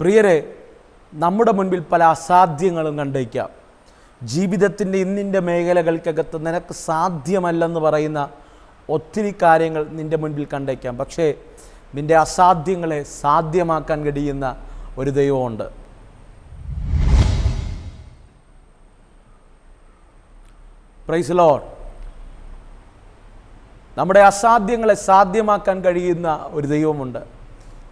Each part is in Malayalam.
പ്രിയരെ നമ്മുടെ മുൻപിൽ പല അസാധ്യങ്ങളും കണ്ടേക്കാം. ജീവിതത്തിന്റെ ഇന്നിന്റെ മേഖലകൾക്കകത്ത് നിനക്ക് സാധ്യമല്ലെന്ന് പറയുന്ന ഒത്തിരി കാര്യങ്ങൾ നിന്റെ മുൻപിൽ കണ്ടേക്കാം. പക്ഷേ നിന്റെ അസാധ്യങ്ങളെ സാധ്യമാക്കാൻ കഴിയുന്ന ഒരു ദൈവമുണ്ട്. പ്രൈസ് ലോഡ് നമ്മുടെ അസാധ്യങ്ങളെ സാധ്യമാക്കാൻ കഴിയുന്ന ഒരു ദൈവമുണ്ട്.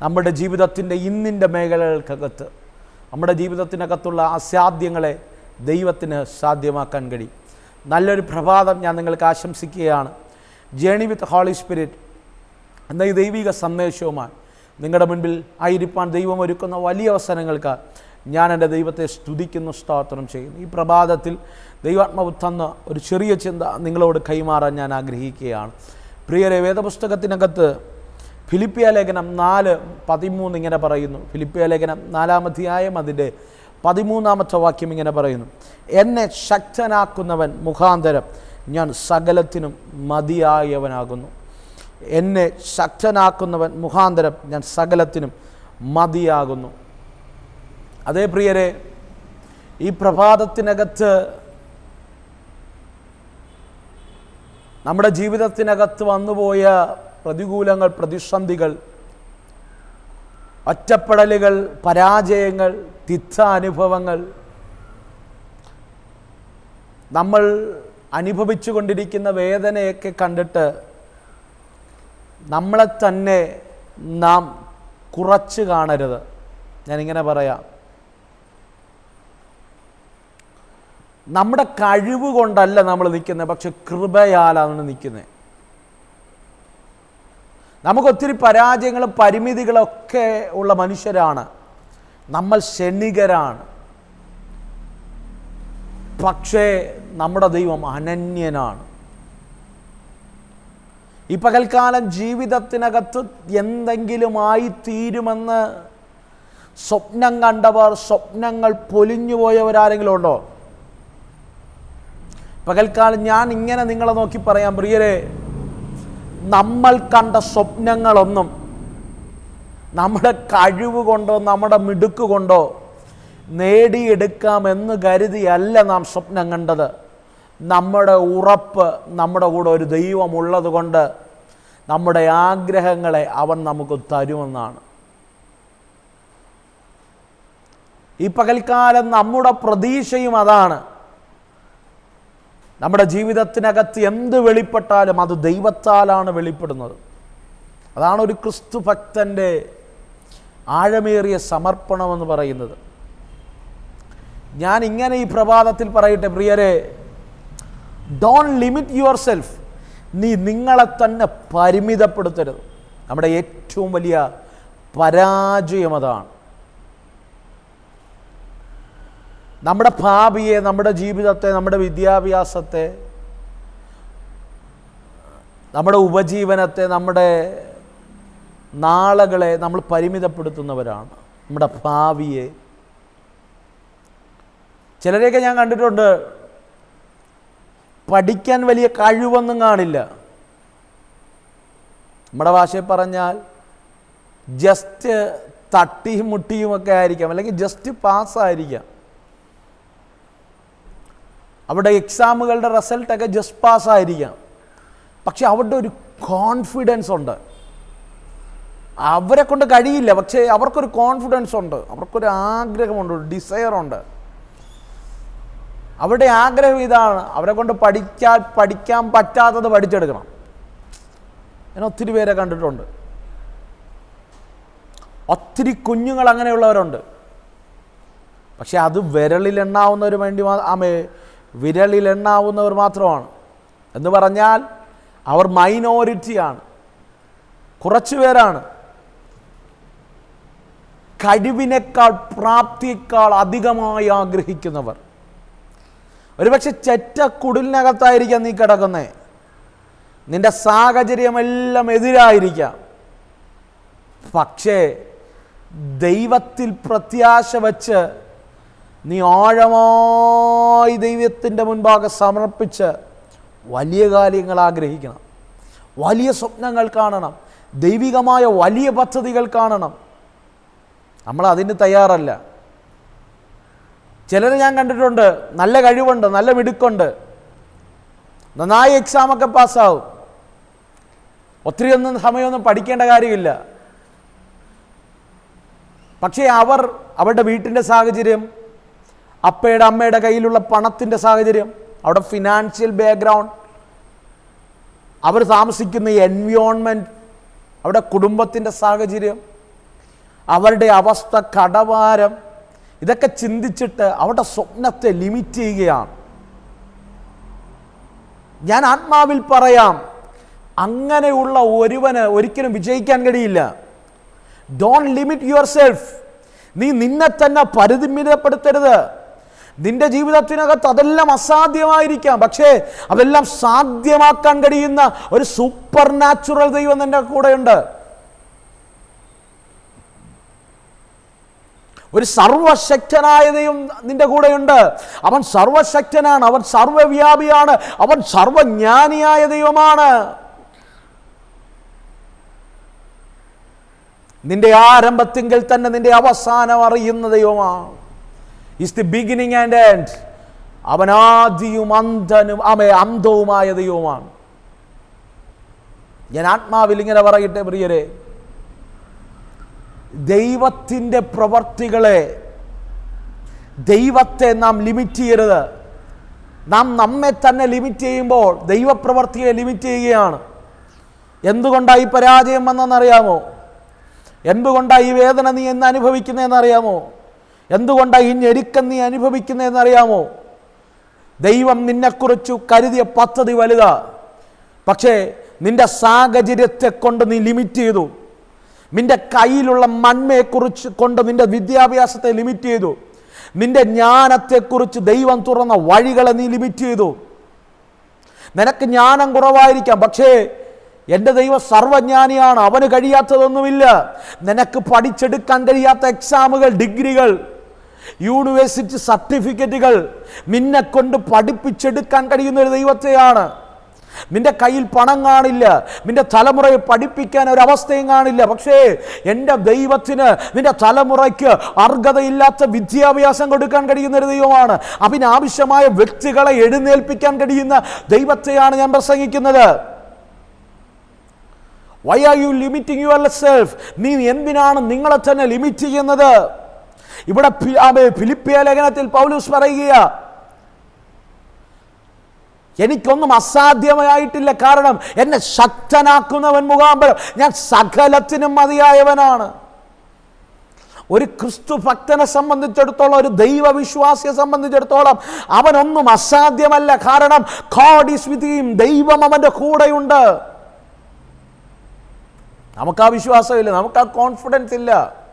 നമ്മുടെ ജീവിതത്തിന്റെ ഇന്നിന്റെ മേഖലകൾക്കകത്ത് നമ്മുടെ ജീവിതത്തിനകത്തുള്ള അസാധ്യങ്ങളെ ദൈവത്തിന് സാധ്യമാക്കാൻ കഴിയും. നല്ലൊരു പ്രഭാതം ഞാൻ നിങ്ങൾക്ക് ആശംസിക്കുകയാണ്. ജേണി വിത്ത് ഹോളി സ്പിരിറ്റ് എന്ന ഈ ദൈവിക സന്ദേശവുമായി നിങ്ങളുടെ മുൻപിൽ ആയിരിക്കാൻ ദൈവം ഒരുക്കുന്ന വലിയ അവസരങ്ങൾക്ക് ഞാൻ എന്റെ ദൈവത്തെ സ്തുതിക്കുന്നു സ്തോത്രം ചെയ്യുന്നു. ഈ പ്രഭാതത്തിൽ ദൈവാത്മാവ് തന്ന ഒരു ചെറിയ ചിന്ത നിങ്ങളോട് കൈമാറാൻ ഞാൻ ആഗ്രഹിക്കുകയാണ്. പ്രിയരെ വേദപുസ്തകത്തിനകത്ത് ഫിലിപ്പിയ ലേഖനം നാല് പതിമൂന്ന് ഇങ്ങനെ പറയുന്നു. ഫിലിപ്പിയ ലേഖനം നാലാമധ്യായം അതിന്റെ പതിമൂന്നാമത്തെ വാക്യം ഇങ്ങനെ പറയുന്നു. എന്നെ ശക്തനാക്കുന്നവൻ മുഖാന്തരം ഞാൻ സകലത്തിനും മതിയായവനാകുന്നു. എന്നെ ശക്തനാക്കുന്നവൻ മുഖാന്തരം ഞാൻ സകലത്തിനും മതിയാകുന്നു. അതേ പ്രിയരെ ഈ പ്രഭാതത്തിനകത്ത് നമ്മുടെ ജീവിതത്തിനകത്ത് വന്നുപോയ പ്രതികൂലങ്ങൾ പ്രതിസന്ധികൾ ഒറ്റപ്പെടലുകൾ പരാജയങ്ങൾ തിക്ത അനുഭവങ്ങൾ നമ്മൾ അനുഭവിച്ചു കൊണ്ടിരിക്കുന്ന വേദനയൊക്കെ കണ്ടിട്ട് നമ്മളെ തന്നെ നാം കുറച്ച് കാണരുത്. ഞാനിങ്ങനെ പറയാം. നമ്മുടെ കഴിവ് കൊണ്ടല്ല നമ്മൾ നിൽക്കുന്നത് പക്ഷെ കൃപയാലാണ് നിൽക്കുന്നത് നമുക്ക് ഒത്തിരി പരാജയങ്ങളും പരിമിതികളൊക്കെ ഉള്ള മനുഷ്യരാണ്. നമ്മൾ ക്ഷണികരാണ്. പക്ഷേ നമ്മുടെ ദൈവം അനന്യനാണ്. ഈ പകൽക്കാലം ജീവിതത്തിനകത്ത് എന്തെങ്കിലുമായി തീരുമെന്ന് സ്വപ്നം കണ്ടവർ സ്വപ്നങ്ങൾ പൊലിഞ്ഞു പോയവരാരെങ്കിലും ഉണ്ടോ? പകൽക്കാലം ഞാൻ ഇങ്ങനെ നിങ്ങളെ നോക്കി പറയാം. പ്രിയരെ നമ്മൾ കണ്ട സ്വപ്നങ്ങളൊന്നും നമ്മുടെ കഴിവ് കൊണ്ടോ നമ്മുടെ മിടുക്ക് കൊണ്ടോ നേടിയെടുക്കാമെന്ന് കരുതിയല്ല നാം സ്വപ്നം കണ്ടത്. നമ്മുടെ ഉറപ്പ് നമ്മുടെ കൂടെ ഒരു ദൈവമുള്ളത് കൊണ്ട് നമ്മുടെ ആഗ്രഹങ്ങളെ അവൻ നമുക്ക് തരുമെന്നാണ്. ഈ പകൽക്കാലം നമ്മുടെ പ്രതീക്ഷയും അതാണ്. നമ്മുടെ ജീവിതത്തിനകത്ത് എന്ത് വെളിപ്പെട്ടാലും അത് ദൈവത്താലാണ് വെളിപ്പെടുന്നത്. അതാണ് ഒരു ക്രിസ്തു ഭക്തന്റെ ആഴമേറിയ സമർപ്പണമെന്ന് പറയുന്നത്. ഞാൻ ഇങ്ങനെ ഈ പ്രഭാതത്തിൽ പറയട്ടെ പ്രിയരെ ഡോൺ ലിമിറ്റ് യുവർ സെൽഫ് നീ നിങ്ങളെ തന്നെ പരിമിതപ്പെടുത്തരുത്. നമ്മുടെ ഏറ്റവും വലിയ പരാജയം അതാണ്. നമ്മുടെ ഭാവിയെ നമ്മുടെ ജീവിതത്തെ നമ്മുടെ വിദ്യാഭ്യാസത്തെ നമ്മുടെ ഉപജീവനത്തെ നമ്മുടെ നാളുകളെ നമ്മൾ പരിമിതപ്പെടുത്തുന്നവരാണ്. നമ്മുടെ ഭാവിയെ. ചിലരെയൊക്കെ ഞാൻ കണ്ടിട്ടുണ്ട് പഠിക്കാൻ വലിയ കഴിവൊന്നും കാണില്ല. നമ്മുടെ ഭാഷയിൽ പറഞ്ഞാൽ ജസ്റ്റ് തട്ടിയും മുട്ടിയുമൊക്കെ ആയിരിക്കാം അല്ലെങ്കിൽ ജസ്റ്റ് പാസ്സായിരിക്കാം അവിടെ എക്സാമുകളുടെ റിസൾട്ടൊക്കെ ജസ്റ്റ് പാസ്സായിരിക്കാം പക്ഷെ അവരുടെ ഒരു കോൺഫിഡൻസ് ഉണ്ട്. അവരെ കൊണ്ട് കഴിയില്ല. പക്ഷേ അവർക്കൊരു കോൺഫിഡൻസ് ഉണ്ട്. അവർക്കൊരു ആഗ്രഹമുണ്ട് ഒരു ഡിസയറുണ്ട് അവരുടെ ആഗ്രഹം ഇതാണ്. അവരെ കൊണ്ട് പഠിക്കാൻ പഠിക്കാൻ പറ്റാത്തത് പഠിച്ചെടുക്കണം. ഞാൻ ഒത്തിരി പേരെ കണ്ടിട്ടുണ്ട്. ഒത്തിരി കുഞ്ഞുങ്ങൾ അങ്ങനെയുള്ളവരുണ്ട്. പക്ഷെ അത് വിരളിലെണ്ണാവുന്നവർ വേണ്ടി മാ- ആമേ വിരലിലെണ്ണാവുന്നവർ മാത്രമാണ്. എന്ന് പറഞ്ഞാൽ അവർ മൈനോറിറ്റിയാണ് കുറച്ചു പേരാണ്. കഴിവിനേക്കാൾ പ്രാപ്തിയേക്കാൾ അധികമായി ആഗ്രഹിക്കുന്നവർ. ഒരുപക്ഷെ ചെറ്റ കുടിലിനകത്തായിരിക്കാം നീ കിടക്കുന്നേ. നിന്റെ സാഹചര്യമെല്ലാം എതിരായിരിക്കാം. പക്ഷേ ദൈവത്തിൽ പ്രത്യാശ വച്ച് നീ ആഴമായി ദൈവത്തിന്റെ മുൻപാകെ സമർപ്പിച്ച് വലിയ കാര്യങ്ങൾ ആഗ്രഹിക്കണം. വലിയ സ്വപ്നങ്ങൾ കാണണം. ദൈവികമായ വലിയ പദ്ധതികൾ കാണണം. നമ്മൾ അതിന് തയ്യാറല്ല. ചിലരെ ഞാൻ കണ്ടിട്ടുണ്ട് നല്ല കഴിവുണ്ട് നല്ല മിടുക്കുണ്ട്. നന്നായി എക്സാമൊക്കെ പാസ്സാവും. ഒത്തിരി ഒന്നും സമയമൊന്നും പഠിക്കേണ്ട കാര്യമില്ല. പക്ഷേ അവർ അവരുടെ വീട്ടിന്റെ സാഹചര്യം അപ്പയുടെ അമ്മയുടെ കയ്യിലുള്ള പണത്തിന്റെ സാഹചര്യം അവിടെ ഫിനാൻഷ്യൽ ബാക്ക്ഗ്രൗണ്ട് അവർ താമസിക്കുന്ന എൻവിയോൺമെന്റ് അവിടെ കുടുംബത്തിന്റെ സാഹചര്യം അവരുടെ അവസ്ഥ കടവാരം ഇതൊക്കെ ചിന്തിച്ചിട്ട് അവരുടെ സ്വപ്നത്തെ ലിമിറ്റ് ചെയ്യുകയാണ്. ഞാൻ ആത്മാവിൽ പറയാം അങ്ങനെയുള്ള ഒരുവന് ഒരിക്കലും വിജയിക്കാൻ കഴിയില്ല. ഡോൺ ലിമിറ്റ് യുവർ സെൽഫ് നീ നിന്നെ തന്നെ പരിമിതപ്പെടുത്തരുത്. നിന്റെ ജീവിതത്തിനകത്ത് അതെല്ലാം അസാധ്യമായിരിക്കാം. പക്ഷേ അതെല്ലാം സാധ്യമാക്കാൻ കഴിയുന്ന ഒരു സൂപ്പർ നാച്ചുറൽ ദൈവം നിന്റെ കൂടെയുണ്ട്. ഒരു സർവശക്തനായ ദൈവം നിന്റെ കൂടെയുണ്ട്. അവൻ സർവശക്തനാണ് അവൻ സർവവ്യാപിയാണ് അവൻ സർവജ്ഞാനിയായ ദൈവമാണ്. നിന്റെ ആരംഭത്തിങ്കിൽ തന്നെ നിന്റെ അവസാനം അറിയുന്ന ദൈവമാണ്. Is the beginning and end അവൻ ആദിയും അന്ധനും അമേ അന്ധവുമായ ദൈവമാണ്. ഞാൻ ആത്മാവിൽ ഇങ്ങനെ പറയട്ടെ പ്രിയരെ. ദൈവത്തിന്റെ പ്രവർത്തികളെ ദൈവത്തെ നാം ലിമിറ്റ് ചെയ്യരുത്. നാം നമ്മെ തന്നെ ലിമിറ്റ് ചെയ്യുമ്പോൾ ദൈവപ്രവർത്തിയെ ലിമിറ്റ് ചെയ്യുകയാണ്. എന്തുകൊണ്ടാണ് ഈ പരാജയം വന്നെന്നറിയാമോ എന്തുകൊണ്ടാണ് ഈ വേദന നീ എന്ന് അനുഭവിക്കുന്നതെന്നറിയാമോ? എന്തുകൊണ്ടാണ് ഈ ഞെരുക്കം നീ അനുഭവിക്കുന്നതെന്നറിയാമോ? ദൈവം നിന്നെക്കുറിച്ച് കരുതിയ പദ്ധതി വലുതാ. പക്ഷേ നിന്റെ സാഹചര്യത്തെ കൊണ്ട് നീ ലിമിറ്റ് ചെയ്തു. നിന്റെ കയ്യിലുള്ള മണ്മയെക്കുറിച്ച് കൊണ്ട് നിന്റെ വിദ്യാഭ്യാസത്തെ ലിമിറ്റ് ചെയ്തു. നിന്റെ ജ്ഞാനത്തെക്കുറിച്ച് ദൈവം തുറന്ന വഴികളെ നീ ലിമിറ്റ് ചെയ്തു. നിനക്ക് ജ്ഞാനം കുറവായിരിക്കാം. പക്ഷേ എന്റെ ദൈവം സർവജ്ഞാനിയാണ്. അവന് കഴിയാത്തതൊന്നുമില്ല. നിനക്ക് പഠിച്ചെടുക്കാൻ കഴിയാത്ത എക്സാമുകൾ ഡിഗ്രികൾ യൂണിവേഴ്സിറ്റി സർട്ടിഫിക്കറ്റുകൾ നിന്നെ കൊണ്ട് പഠിപ്പിച്ചെടുക്കാൻ കഴിയുന്ന ഒരു ദൈവത്തെയാണ്. നിന്റെ കയ്യിൽ പണം കാണില്ല. നിന്റെ തലമുറയെ പഠിപ്പിക്കാൻ ഒരവസ്ഥയും കാണില്ല. പക്ഷേ എന്റെ ദൈവത്തിന് നിന്റെ തലമുറയ്ക്ക് അർഹതയില്ലാത്ത വിദ്യാഭ്യാസം കൊടുക്കാൻ കഴിയുന്ന ഒരു ദൈവമാണ്. അതിനാവശ്യമായ വ്യക്തികളെ എഴുന്നേൽപ്പിക്കാൻ കഴിയുന്ന ദൈവത്തെയാണ് ഞാൻ പ്രസംഗിക്കുന്നത്. Why are you limiting yourself നീ എന്തിനാണ് നിങ്ങളെ തന്നെ ലിമിറ്റ് ചെയ്യുന്നത്? ഇവിടെ ഫിലിപ്പിയ ലേഖനത്തിൽ പൗലൂസ് പറയുക എനിക്കൊന്നും അസാധ്യമായിട്ടില്ല. കാരണം എന്നെ ശക്തനാക്കുന്നവൻ മുഖാന്തരം ഞാൻ സകലത്തിനും മതിയായവനാണ്. ഒരു ക്രിസ്തു ഭക്തനെ സംബന്ധിച്ചിടത്തോളം ഒരു ദൈവവിശ്വാസിയെ സംബന്ധിച്ചിടത്തോളം അവനൊന്നും അസാധ്യമല്ല. കാരണം കോഡി സ്വിധിയും. ദൈവം അവന്റെ കൂടെയുണ്ട്. നമുക്ക് ആ വിശ്വാസമില്ല. നമുക്ക് ആ കോൺഫിഡൻസ് ഇല്ല.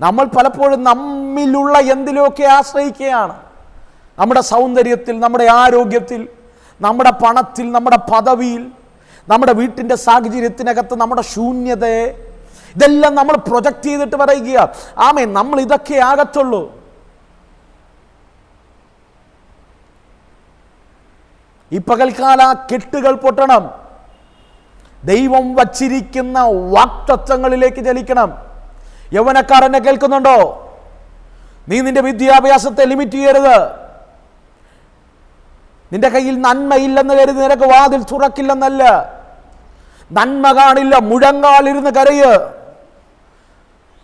നമ്മൾ പലപ്പോഴും നമ്മിലുള്ള എന്തിലൊക്കെ ആശ്രയിക്കുകയാണ്? നമ്മുടെ സൗന്ദര്യത്തിൽ നമ്മുടെ ആരോഗ്യത്തിൽ നമ്മുടെ പണത്തിൽ നമ്മുടെ പദവിയിൽ നമ്മുടെ വീട്ടിന്റെ സാഹചര്യത്തിനകത്ത് നമ്മുടെ ശൂന്യതയെ ഇതെല്ലാം നമ്മൾ പ്രൊജക്റ്റ് ചെയ്തിട്ട് പറയുക ആമേ നമ്മൾ ഇതൊക്കെ ആകത്തുള്ളൂ. ഈ പകൽക്കാല കെട്ടുകൾ പൊട്ടണം. ദൈവം വച്ചിരിക്കുന്ന വാക്തത്വങ്ങളിലേക്ക് ചലിക്കണം യൗവനക്കാർ എന്നെ കേൾക്കുന്നുണ്ടോ? നീ നിന്റെ വിദ്യാഭ്യാസത്തെ ലിമിറ്റ് ചെയ്യരുത്. നിന്റെ കയ്യിൽ നന്മയില്ലെന്ന് കരുതി നിനക്ക് വാതിൽ തുറക്കില്ലെന്നല്ല. നന്മ കാണില്ല മുഴങ്ങാളിരുന്ന് കരയ്.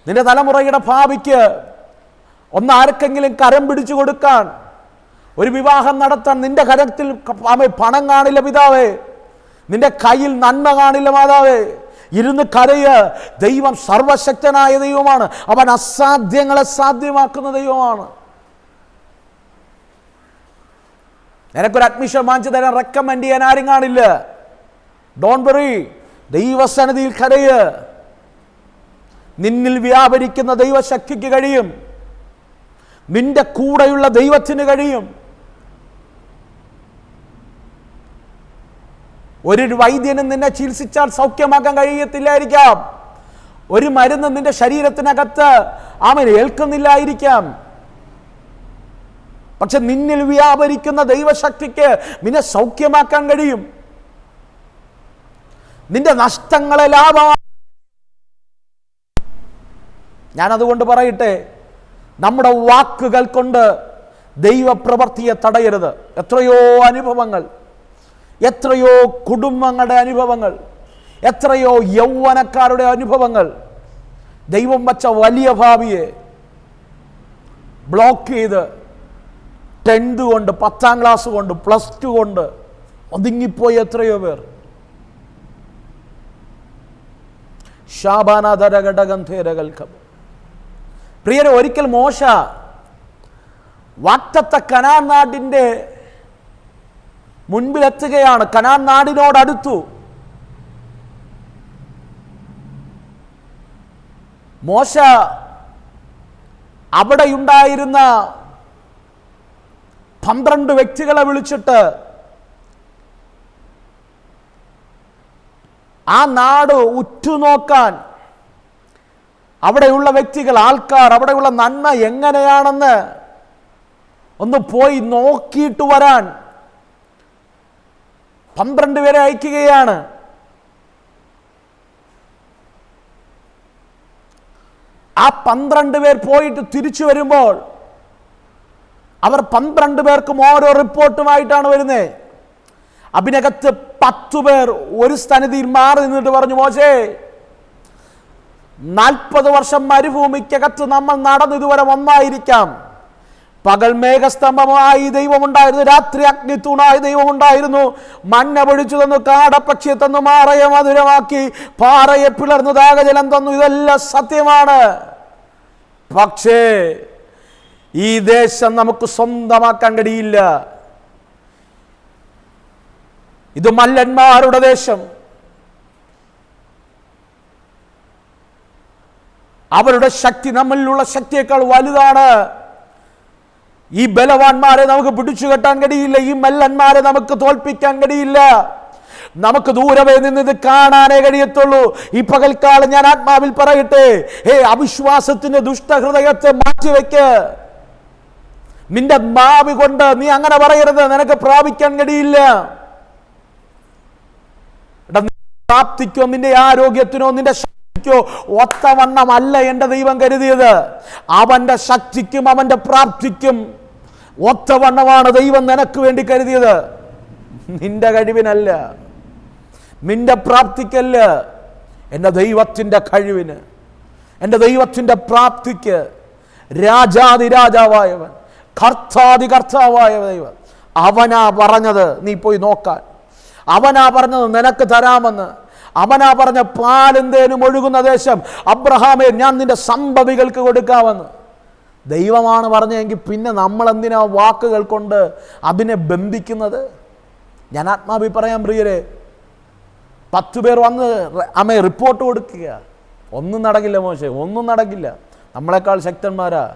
നിന്റെ തലമുറയുടെ ഭാവിക്ക് ഒന്ന് ആർക്കെങ്കിലും കരം പിടിച്ചു കൊടുക്കാൻ ഒരു വിവാഹം നടത്താൻ നിന്റെ കരത്തിൽ പണം കാണില്ല പിതാവേ. നിന്റെ കയ്യിൽ നന്മ കാണില്ല മാതാവേ. ഇരുന്ന് കരയ്. ദൈവം സർവശക്തനായ ദൈവമാണ്. അവൻ അസാധ്യങ്ങളെ സാധ്യമാക്കുന്ന ദൈവമാണ്. നിനക്കൊരു അഡ്മിഷൻ വാങ്ങിച്ചു തരാൻ റെക്കമെൻഡ് ചെയ്യാൻ ആരും കാണില്ല. ഡോൺ ബെറി ദൈവസന്നിധിയിൽ കരയ്. നിന്നിൽ വ്യാപരിക്കുന്ന ദൈവശക്തിക്ക് കഴിയും. നിന്റെ കൂടെയുള്ള ദൈവത്തിന് കഴിയും. ഒരു വൈദ്യനും നിന്നെ ചികിത്സിച്ചാൽ സൗഖ്യമാക്കാൻ കഴിയത്തില്ലായിരിക്കാം. ഒരു മരുന്ന് നിന്റെ ശരീരത്തിനകത്ത് അവൻ ഏൽക്കുന്നില്ലായിരിക്കാം. പക്ഷെ നിന്നിൽ വ്യാപരിക്കുന്ന ദൈവശക്തിക്ക് നിന്നെ സൗഖ്യമാക്കാൻ കഴിയും. നിന്റെ നഷ്ടങ്ങളെ ലാഭ ഞാനതുകൊണ്ട് പറയട്ടെ നമ്മുടെ വാക്കുകൾ കൊണ്ട് ദൈവപ്രവൃത്തിയെ തടയരുത്. എത്രയോ അനുഭവങ്ങൾ. എത്രയോ കുടുംബങ്ങളുടെ അനുഭവങ്ങൾ എത്രയോ യൗവനക്കാരുടെ അനുഭവങ്ങൾ. ദൈവം വച്ച വലിയ ഭാവിയെ ബ്ലോക്ക് ചെയ്ത് ടെൻത്ത് കൊണ്ട് പത്താം ക്ലാസ് കൊണ്ട് പ്ലസ് ടു കൊണ്ട് ഒതുങ്ങിപ്പോയി എത്രയോ പേർ. ശാബാനാധരഘടകന്ധേരകൽക്കം പ്രിയരെ ഒരിക്കൽ മോശ വാക്തത്ത കനാൻ നാടിന്റെ മുൻപിലെത്തുകയാണ്. കനാൻ നാടിനോടടുത്തു. മോശ അവിടെയുണ്ടായിരുന്ന പന്ത്രണ്ട് വ്യക്തികളെ വിളിച്ചിട്ട് ആ നാട് ഉറ്റുനോക്കാൻ അവിടെയുള്ള വ്യക്തികൾ ആൾക്കാർ അവിടെയുള്ള നന്മ എങ്ങനെയാണെന്ന് ഒന്ന് പോയി നോക്കിയിട്ട് വരാൻ പന്ത്രണ്ട് പേരെ അയക്കുകയാണ്. ആ പന്ത്രണ്ട് പേർ പോയിട്ട് തിരിച്ചു വരുമ്പോൾ അവർ പന്ത്രണ്ട് പേർക്കും ഓരോ റിപ്പോർട്ടുമായിട്ടാണ് വരുന്നത് അതിനകത്ത് പത്തു പേർ ഒരു സ്ഥലത്തിൽ മാറി നിന്നിട്ട് പറഞ്ഞു മോശേ നാൽപ്പത് വർഷം മരുഭൂമിക്കകത്ത് നമ്മൾ നടന്ന് ഇതുവരെ ഒന്നായിരിക്കാം പകൽ മേഘസ്തംഭമായി ദൈവമുണ്ടായിരുന്നു. രാത്രി അഗ്നി അഗ്നിത്തൂണായി ദൈവമുണ്ടായിരുന്നു. മണ്ണ പൊഴിച്ചു തന്നു കാടപ്പക്ഷിയെ തന്നു മാറയെ മധുരമാക്കി പാറയെ പിളർന്നു ദാഹജലം തന്നു. ഇതെല്ലാം സത്യമാണ്. പക്ഷേ ഈ ദേശം നമുക്ക് സ്വന്തമാക്കാൻ കഴിയില്ല. ഇത് മല്ലന്മാരുടെ ദേശം. അവരുടെ ശക്തി നമ്മളിലുള്ള ശക്തിയേക്കാൾ വലുതാണ്. ഈ ബലവാന്മാരെ നമുക്ക് പിടിച്ചു കെട്ടാൻ കഴിയില്ല ഈ മല്ലന്മാരെ നമുക്ക് തോൽപ്പിക്കാൻ കഴിയില്ല. നമുക്ക് ദൂരമേ നിന്ന് ഇത് കാണാനേ കഴിയത്തുള്ളൂ. ഈ പകൽക്കാലം ഞാൻ ആത്മാവിൽ പറയട്ടെ ഹേ അവിശ്വാസത്തിന്റെ ദുഷ്ടഹൃദയത്തെ മാറ്റിവെക്ക്. നിന്റെ നാവി കൊണ്ട് നീ അങ്ങനെ പറയരുത് നിനക്ക് പ്രാപിക്കാൻ കഴിയില്ല. പ്രാപ്തിക്കോ നിന്റെ ആരോഗ്യത്തിനോ നിന്റെ ശക്തിക്കോ ഒത്തവണ്ണമല്ല എന്റെ ദൈവം കരുതിയത്. അവന്റെ ശക്തിക്കും അവന്റെ പ്രാപ്തിക്കും ഒത്തവണ്ണമാണ് ദൈവം നിനക്ക് വേണ്ടി കരുതിയത്. നിന്റെ കഴിവിനല്ല. നിന്റെ പ്രാപ്തിക്കല്ല. എന്റെ ദൈവത്തിന്റെ കഴിവിന്. എന്റെ ദൈവത്തിന്റെ പ്രാപ്തിക്ക് രാജാതി രാജാവായവൻ കർത്താതി കർത്താവായ ദൈവം. അവനാ പറഞ്ഞത് നീ പോയി നോക്കാൻ. അവനാ പറഞ്ഞത് നിനക്ക് തരാമെന്ന്. അവനാ പറഞ്ഞ പാലും തേനും ഒഴുകുന്ന ദേശം അബ്രഹാമേ ഞാൻ നിന്റെ സംഭവികൾക്ക് കൊടുക്കാമെന്ന്. ദൈവമാണ് പറഞ്ഞതെങ്കിൽ പിന്നെ നമ്മളെന്തിനാ വാക്കുകൾ കൊണ്ട് അതിനെ ബന്ധിക്കുന്നത്? ഞാൻ ആത്മാഭി പ്രിയരെ. പത്ത് പേർ വന്ന് അമ്മ റിപ്പോർട്ട് കൊടുക്കുക. ഒന്നും നടക്കില്ല മോശം. ഒന്നും നടക്കില്ല. നമ്മളെക്കാൾ ശക്തന്മാരാ.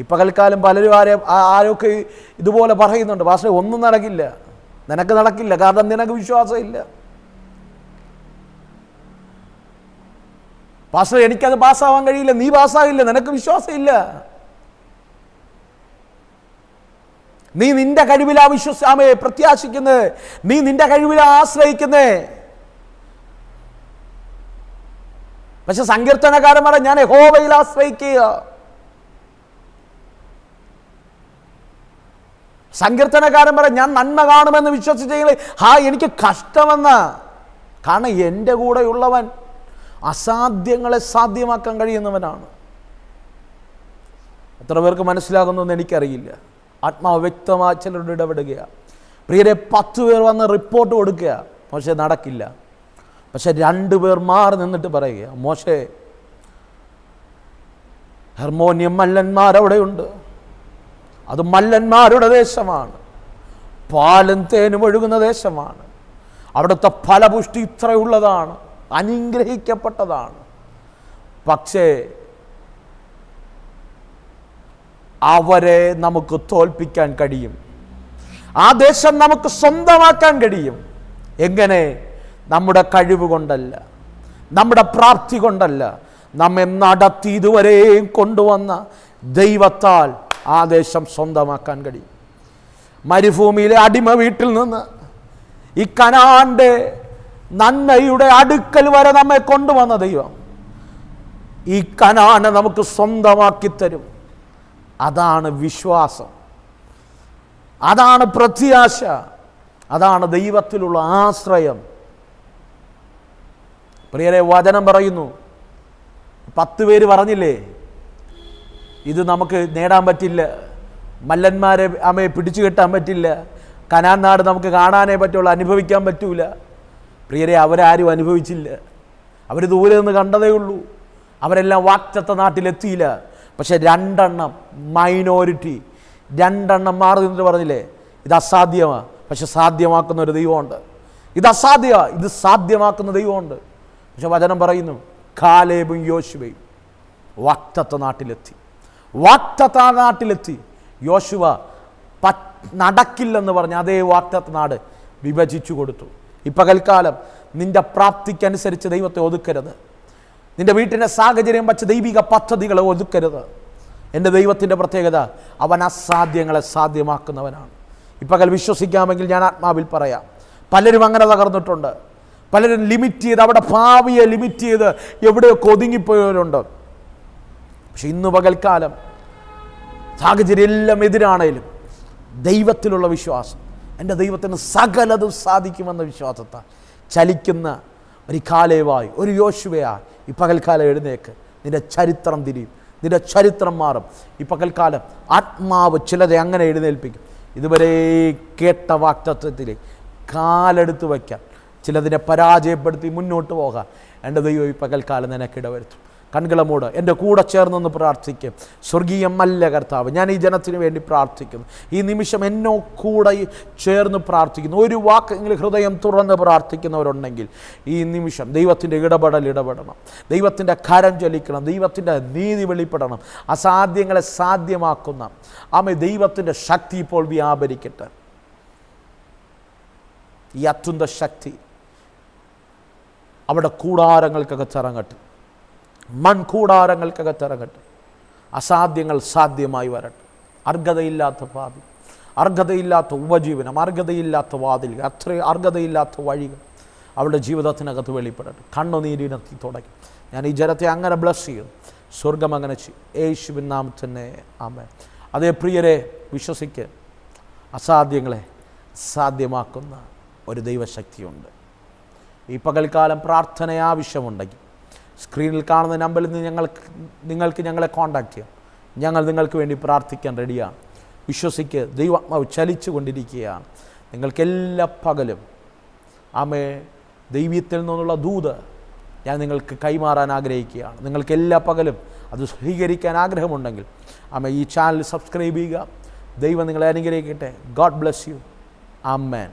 ഈ പകൽക്കാലം പലരും ആരെ ആരൊക്കെ ഇതുപോലെ പറയുന്നുണ്ട്. പക്ഷേ ഒന്നും നടക്കില്ല. നിനക്ക് നടക്കില്ല. കാരണം നിനക്ക് വിശ്വാസമില്ല. പാസ്റ്റർ എനിക്കത് പാസ്സാവാൻ കഴിയില്ല. നീ പാസ്സാകില്ല നിനക്ക് വിശ്വാസമില്ല. നീ നിന്റെ കഴിവിലാ വിശ്വസാമയെ പ്രത്യാശിക്കുന്നത് നീ നിന്റെ കഴിവിലാ ആശ്രയിക്കുന്നേ. പക്ഷെ സങ്കീർത്തനക്കാരൻ പറ ഞാൻ യഹോവയിൽ ആശ്രയിക്കുക. സങ്കീർത്തനക്കാരൻ പറ ഞാൻ നന്മ കാണുമെന്ന് വിശ്വസിച്ചെങ്കിൽ ഹാ എനിക്ക് കഷ്ടമെന്ന. കാരണം എന്റെ കൂടെയുള്ളവൻ അസാധ്യങ്ങളെ സാധ്യമാക്കാൻ കഴിയുന്നവനാണ്. എത്ര പേർക്ക് മനസ്സിലാകുന്നു എനിക്കറിയില്ല. ആത്മാവ് വ്യക്തമായി ചിലരോട് ഇടപെടുകയാണ് പ്രിയരെ പത്ത് പേർ വന്ന് റിപ്പോർട്ട് കൊടുക്കുക പക്ഷേ നടക്കില്ല. പക്ഷെ രണ്ട് പേർ മാറി നിന്നിട്ട് പറയുക മോശേ ഹെർമോനിയം മല്ലന്മാരവിടെയുണ്ട്. അത് മല്ലന്മാരുടെ ദേശമാണ്. പാലും തേനും ഒഴുകുന്ന ദേശമാണ്. അവിടുത്തെ ഫലപുഷ്ടി ഇത്രയുള്ളതാണ്. അനുഗ്രഹിക്കപ്പെട്ടതാണ്. പക്ഷേ അവരെ നമുക്ക് തോൽപ്പിക്കാൻ കഴിയും. ആ ദേശം നമുക്ക് സ്വന്തമാക്കാൻ കഴിയും. എങ്ങനെ? നമ്മുടെ കഴിവ് കൊണ്ടല്ല. നമ്മുടെ പ്രാപ്തി കൊണ്ടല്ല. നമ്മെ നടത്തി ഇതുവരെയും കൊണ്ടുവന്ന ദൈവത്താൽ ആ ദേശം സ്വന്തമാക്കാൻ കഴിയും. മരുഭൂമിയിലെ അടിമ വീട്ടിൽ നിന്ന് ഈ കനാന്റെ നന്മയുടെ അടുക്കൽ വരെ നമ്മെ കൊണ്ടുവന്ന ദൈവം ഈ കനാനെ നമുക്ക് സ്വന്തമാക്കി തരും. അതാണ് വിശ്വാസം. അതാണ് പ്രത്യാശ. അതാണ് ദൈവത്തിലുള്ള ആശ്രയം. പ്രിയരെ വചനം പറയുന്നു. പത്ത് പേര് പറഞ്ഞില്ലേ? ഇത് നമുക്ക് നേടാൻ പറ്റില്ല. മല്ലന്മാരെ അമ്മയെ പിടിച്ചു കെട്ടാൻ പറ്റില്ല. കനാൻ നാട് നമുക്ക് കാണാനേ പറ്റുള്ളൂ അനുഭവിക്കാൻ പറ്റൂല. പ്രിയരെ അവരാരും അനുഭവിച്ചില്ല. അവർ ദൂരെ നിന്ന് കണ്ടതേ ഉള്ളൂ. അവരെല്ലാം വാക്റ്റത്ത നാട്ടിലെത്തിയില്ല. പക്ഷെ രണ്ടെണ്ണം മൈനോറിറ്റി രണ്ടെണ്ണം മാറി നിന്നിട്ട് പറഞ്ഞില്ലേ ഇത് അസാധ്യമാണ് പക്ഷെ സാധ്യമാക്കുന്ന ഒരു ദൈവമുണ്ട്. ഇത് അസാധ്യ ഇത് സാധ്യമാക്കുന്ന ദൈവമുണ്ട്. പക്ഷെ വചനം പറയുന്നു കാലേബും യോശുവയും വാക്തത്വ നാട്ടിലെത്തി. വാക്തത്വ നാട്ടിലെത്തി. യോശുവ പ നടക്കില്ലെന്ന് പറഞ്ഞ അതേ വാക്തത്വ നാട് വിഭജിച്ചു കൊടുത്തു. ഈ പകൽക്കാലം നിന്റെ പ്രാപ്തിക്കനുസരിച്ച് ദൈവത്തെ ഒതുക്കരുത്. നിന്റെ വീട്ടിന്റെ സാഹചര്യം വച്ച് ദൈവിക പദ്ധതികളെ ഒതുക്കരുത്. എന്റെ ദൈവത്തിന്റെ പ്രത്യേകത അവൻ അസാധ്യങ്ങളെ സാധ്യമാക്കുന്നവനാണ്. ഇപ്പകൽ പകൽ വിശ്വസിക്കാമെങ്കിൽ ഞാൻ ആത്മാവിൽ പറയാം. പലരും അങ്ങനെ തകർന്നിട്ടുണ്ട്. പലരും ലിമിറ്റ് ചെയ്ത് അവിടെ ഭാവിയെ ലിമിറ്റ് ചെയ്ത് എവിടെയൊക്കെ ഒതുങ്ങിപ്പോയവരുണ്ട്. പക്ഷെ ഇന്ന് പകൽക്കാലം സാഹചര്യം എല്ലാം എതിരാണേലും ദൈവത്തിലുള്ള വിശ്വാസം എന്റെ ദൈവത്തിന് സകലതും സാധിക്കുമെന്ന വിശ്വാസത്താൽ ചലിക്കുന്ന ഒരു കാലേവായി ഒരു യോശുവയായി ഈ പകൽക്കാലം എഴുന്നേക്ക്. നിന്റെ ചരിത്രം തിരിയും. നിന്റെ ചരിത്രം മാറും. ഈ പകൽക്കാലം ആത്മാവ് ചിലരെ അങ്ങനെ എഴുന്നേൽപ്പിക്കും. ഇതുവരെ കേട്ട വാക്തത്വത്തിൽ കാലെടുത്ത് വയ്ക്കാൻ ചിലതിനെ പരാജയപ്പെടുത്തി മുന്നോട്ട് പോകാൻ എന്റെ ദൈവം ഈ പകൽക്കാലം നിനക്കിടവരുത്തും കൺകളെ മൂട്. എന്റെ കൂടെ ചേർന്നൊന്ന് പ്രാർത്ഥിക്കും. സ്വർഗീയമല്ല കർത്താവ്. ഞാൻ ഈ ജനത്തിന് വേണ്ടി പ്രാർത്ഥിക്കുന്നു ഈ നിമിഷം എന്നോ കൂടെ ചേർന്ന് പ്രാർത്ഥിക്കുന്നു. ഒരു വാക്കെങ്കിലും ഹൃദയം തുറന്ന് പ്രാർത്ഥിക്കുന്നവരുണ്ടെങ്കിൽ ഈ നിമിഷം ദൈവത്തിന്റെ ഇടപെടൽ ഇടപെടണം. ദൈവത്തിന്റെ കരം ചലിക്കണം ദൈവത്തിന്റെ നീതി വെളിപ്പെടണം. അസാധ്യങ്ങളെ സാധ്യമാക്കുന്ന ആമ ദൈവത്തിന്റെ ശക്തി ഇപ്പോൾ വ്യാപരിക്കട്ടെ. ഈ അത്യുന്ത ശക്തി അവിടെ കൂടാരങ്ങൾക്കകത്തിറങ്ങട്ടെ മൺകൂടാരങ്ങൾക്കകത്തിറങ്ങട്ടെ. അസാധ്യങ്ങൾ സാധ്യമായി വരട്ടെ. അർഹതയില്ലാത്ത ഭാവി അർഹതയില്ലാത്ത ഉപജീവനം അർഹതയില്ലാത്ത വാതിൽ അത്ര അർഹതയില്ലാത്ത വഴികൾ അവളുടെ ജീവിതത്തിനകത്ത് വെളിപ്പെടട്ടെ. കണ്ണുനീരിനത്തി തുടങ്ങി. ഞാൻ ഈ ജനത്തെ അങ്ങനെ ബ്ലസ് ചെയ്യുന്നു സ്വർഗം അങ്ങനെ ചെയ്യും. യേശുവിൻ നാമത്തിനെ ആമേ അതേ പ്രിയരെ വിശ്വസിക്ക്. അസാധ്യങ്ങളെ സാധ്യമാക്കുന്ന ഒരു ദൈവശക്തിയുണ്ട്. ഈ പകൽക്കാലം പ്രാർത്ഥന ആവശ്യമുണ്ടെങ്കിൽ സ്ക്രീനിൽ കാണുന്ന നമ്പറിൽ നിന്ന് ഞങ്ങൾക്ക് നിങ്ങൾക്ക് ഞങ്ങളെ കോൺടാക്റ്റ് ചെയ്യാം. ഞങ്ങൾ നിങ്ങൾക്ക് വേണ്ടി പ്രാർത്ഥിക്കാൻ റെഡിയാണ് വിശ്വസിക്ക് ദൈവാത്മാവ് ചലിച്ചു കൊണ്ടിരിക്കുകയാണ്. നിങ്ങൾക്ക് എല്ലാ പകലും ആമേ ദൈവീയത്തിൽ നിന്നുള്ള ദൂത് ഞാൻ നിങ്ങൾക്ക് കൈമാറാൻ ആഗ്രഹിക്കുകയാണ്. നിങ്ങൾക്ക് എല്ലാ പകലും അത് സ്വീകരിക്കാൻ ആഗ്രഹമുണ്ടെങ്കിൽ ആമേ ഈ ചാനൽ സബ്സ്ക്രൈബ് ചെയ്യുക. ദൈവം നിങ്ങളെ അനുഗ്രഹിക്കട്ടെ. God bless you amen